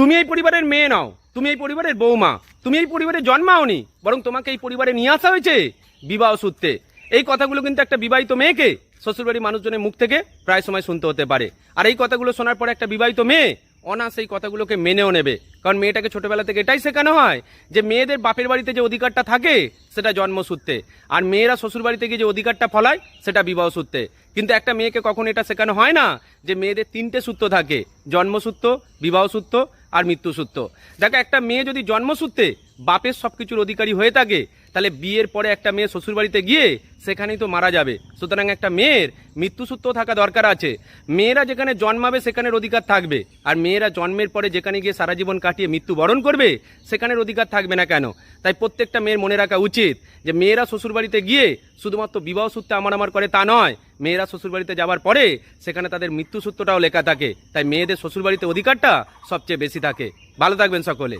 তুমি এই পরিবারের মেয়ে নাও। তুমি এই পরিবারের বৌমা। তুমি এই পরিবারে জন্মাওনি। বরং তোমাকে এই পরিবারে নিয়ে আসা হয়েছে বিবাহ সূত্রে। এই কথাগুলো কিন্তু একটা বিবাহিত মেয়েকে শ্বশুরবাড়ির মানুষজনের মুখ থেকে প্রায় সময় শুনতে হতে পারে। আর এই কথাগুলো শোনার পরে একটা বিবাহিত মেয়ে অনাস এই কথাগুলোকে মেনেও নেবে। কারণ মেয়েটাকে ছোটবেলা থেকে এটাই শেখানো হয় যে মেয়েদের বাপের বাড়িতে যে অধিকারটা থাকে, সেটা জন্মসূত্রে আর মেয়েরা শ্বশুর বাড়িতে গিয়ে যে অধিকারটা ফলায়, সেটা বিবাহ সূত্রে। কিন্তু একটা মেয়েকে কখনো এটা শেখানো হয় না যে মেয়েদের তিনটে সূত্র থাকে। জন্মসূত্র বিবাহ সূত্র আর মৃত্যুসূত্র। দেখো একটা মেয়ে যদি জন্মসূত্রে বাপের সব কিছুর অধিকারী হয়ে থাকে তাহলে বিয়ের পরে একটা মেয়ে শ্বশুরবাড়িতে গিয়ে সেখানেই তো মারা যাবে। সুতরাং একটা মেয়ের মৃত্যুসূত্র থাকা দরকার আছে। মেয়েরা যেখানে জন্মাবে সেখানের অধিকার থাকবে। আর মেয়েরা জন্মের পরে যেখানে গিয়ে সারা জীবন কাটিয়ে মৃত্যুবরণ করবে, সেখানের অধিকার থাকবে না কেন? তাই প্রত্যেকটা মেয়ের মনে রাখা উচিত যে মেয়েরা শ্বশুরবাড়িতে গিয়ে শুধুমাত্র বিবাহ সূত্রে আমার আমার করে তা নয়, মেয়েরা শ্বশুরবাড়িতে যাওয়ার পরে সেখানে তাদের মৃত্যুসূত্রটাও লেখা থাকে। তাই মেয়েদের শ্বশুরবাড়িতে অধিকারটা সবচেয়ে বেশি থাকে। ভালো থাকবেন সকলে।